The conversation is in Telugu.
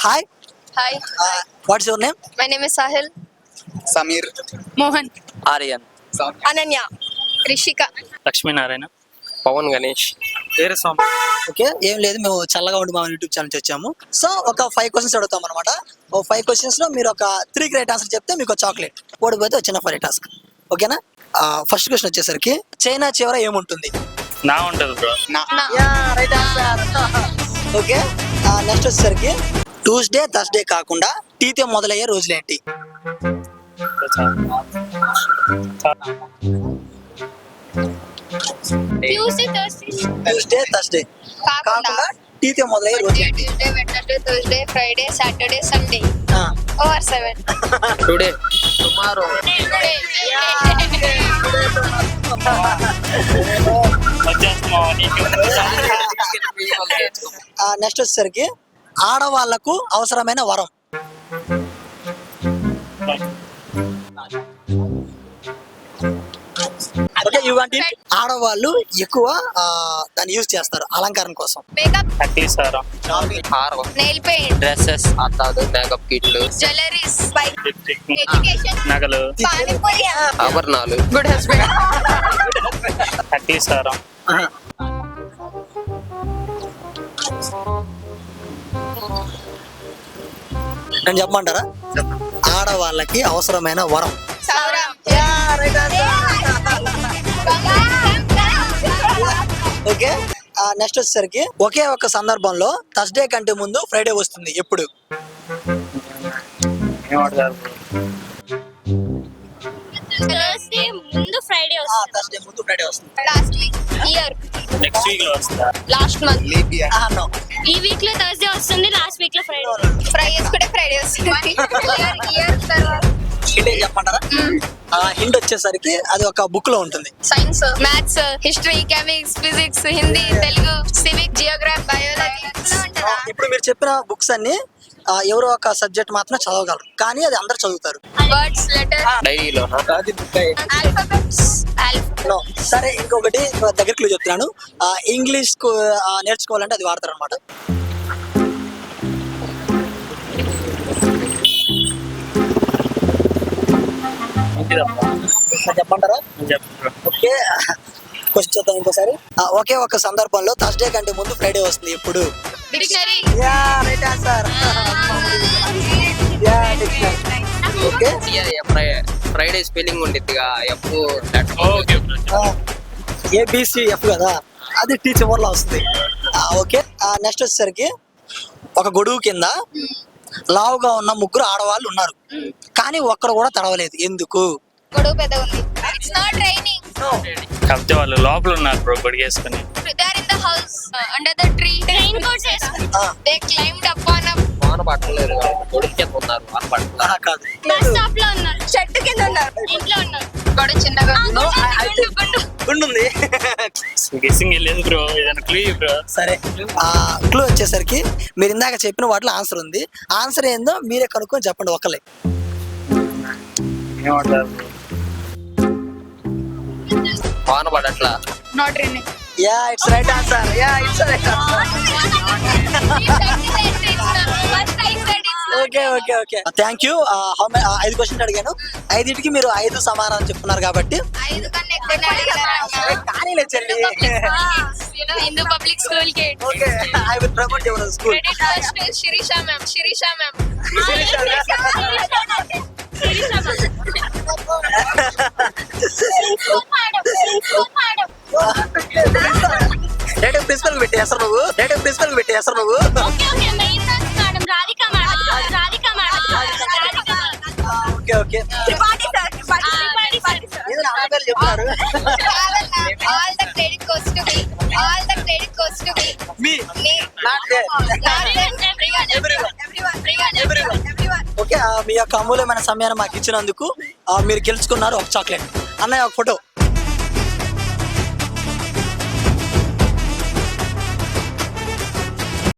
Hi hi what's your name my name is Sahil Sameer Mohan Aryan Ananya Rishika Lakshminarayana Pavan Ganesh వేరే స్వామి ఓకే ఏం లేదు మేము చల్లగా ఉండి మా యూట్యూబ్ ఛానల్ వచ్చాము సో ఒక ఫైవ్ క్వశ్చన్స్ అడుగుతాం అనమాట ఓ ఫైవ్ క్వశ్చన్స్లో మీరు ఒక త్రీ గ్రేట్ ఆన్సర్ చెప్తే మీకు చాక్లెట్ ఓడిపోతే వచ్చిన ఫర్ టాస్క్ ఓకేనా ఫస్ట్ క్వశ్చన్ వచ్చేసరికి చైనా చివర ఏముంటుంది? నా ఉంటుంది బ్రో నా. రైట్ ఆన్సర్ ఓకే నెక్స్ట్ వచ్చేసరికి ట్యూస్డే థర్స్డే కాకుండా టీతో మొదలయ్యే రోజులేంటి? ట్యూస్డే థర్స్డే ట్యూస్డే థర్స్డే కాకుండా టీతో మొదలయ్యే రోజులేంటి? Tuesday Wednesday Thursday Friday Saturday Sunday ఆ, over seven today tomorrow next వచ్చేసరికి ఆడవాళ్ళకు అవసరమైన వరం. ఆడవాళ్ళు ఎక్కువ ఆ, దాన్ని యూజ్ చేస్తారు అలంకారం కోసం. మేకప్ అట్లీ సారా హారం నెయిల్ పెయింట్ డ్రెస్సెస్ అద్దాలు మేకప్ కిట్లు జ్యువెలరీస్ బైక్ ఎడ్యుకేషన్ నగలు. పానీపూరి ఆభరణాలు గుడ్ హస్బెండ్ అట్లీ నేను చెప్పమంటారా? ఆడవాళ్ళకి అవసరమైన వరం. సౌరం ఓకే? నెక్స్ట్ వచ్చేసరికి ఒకే ఒక సందర్భంలో థర్స్డే కంటే ముందు ఫ్రైడే వస్తుంది ఎప్పుడు? ముందు ఫ్రైడే వస్తుంది. థర్స్డే ముందు ఫ్రైడే వస్తుంది. Last week. ఇయర్. నెక్స్ట్ వీక్లో వస్తా లాస్ట్ మంత్. ఈ వీక్లో థర్స్డే వస్తుంది లాస్ట్ వీక్లో ఫ్రైడే ఫ్రై చేసుకుంటే ఫ్రైడే వస్తుంది. ఇయర్ ఇయర్ తర్వాత. హింట్ చెప్పమంటారా? వచ్చేసరికి అది ఒక బుక్లో ఉంటుంది science maths history కెమిక్స్ physics Hindi Telugu civic geography biology ఇప్పుడు మీరు చెప్పిన బుక్స్ అన్ని ఎవరో ఒక సబ్జెక్ట్ మాత్రమే చదవగలరు. కానీ అది అందరు చదువుతారు. వర్డ్స్ లెటర్ డైరీలో ఆల్ఫాబెట్స్. సరే ఇంకొకటి దగ్గర క్లూ చెప్తున్నాను. ఇంగ్లీష్ నేర్చుకోవాలంటే అది వాడతారు అనమాట ఇంటిదమ్మా చెప్పమంటారా? చెప్పు బ్రో ఓకే. క్వశ్చన్ చూద్దాం ఇంకోసారి. ఒకే ఒక సందర్భంలో థర్స్డే కంటే ముందు ఫ్రైడే వస్తుంది dictionary okay Friday spelling ఉండిద్దిగా F okay A B C F కదా? అది టీ చివర్లో వస్తుంది. ఆ, ఓకే నెక్స్ట్ వచ్చేసరికి ఒక గొడుగు కింద లావుగా ఉన్న ముగ్గురు ఆడవాళ్ళు ఉన్నారు. కానీ ఒక్కరు కూడా తడవలేదు. ఎందుకు? గొడవ పెద్ద ఉంది. ఇట్స్ నాట్ రైనింగ్ కాకపోతే వాళ్ళు లోపల ఉన్నారు bro గొడిగేసుకుని. They are in the house under the tree rain coats వేసుకుని they climbed up on a వాన పట్టలేరు కొడుకు కింద ఉన్నారు వాన పట్టలేదు కాదు. బస్ స్టాప్లో ఉన్నారు. చెట్టు కింద ఉన్నారు. ఇంట్లో ఉన్నారు. గొడవ చిన్నగా గెస్సింగ్ లేదు బ్రో ఏదైనా క్లూ బ్రో సరే. ఆ క్లూ వచ్చేసరికి మీరు ఇందాక చెప్పిన వాటిలో ఆన్సర్ ఉంది. ఆన్సర్ ఏందో మీరే కనుక్కొని చెప్పండి ఒకలే వాన పడట్లా? Not yeah it's right answer yeah it's right okay okay okay. Thank you ఐదు క్వశ్చన్ అడిగాను. ఐదింటికి మీరు ఐదు సమాధానం చెప్తున్నారు కాబట్టి. ఐదు కన్నా ఎక్కువనే అడిగారు. కానీ చెల్లి. హిందూ పబ్లిక్ స్కూల్కి. Okay I will promote your school credit first Shirisha ma'am Shirisha ma'am date principal పెట్టి అసలు నువ్వు. డేట్ ప్రిన్సిపల్ పెట్టి అసలు నువ్వు. Okay okay okay okay Tripathi sir Tripathi sir ఏదో నా పేరు చెప్తారు all the credit goes to me all the credit goes to me me me not they everyone everyone everyone everyone everyone okay ఆ, మీ యొక్క అమూల్యమైన సమయాన్ని మాకు ఇచ్చినందుకు ఆ, మీరు గెలుచుకున్నారు ఒక చాక్లెట్. అన్నయ్య ఒక ఫోటో.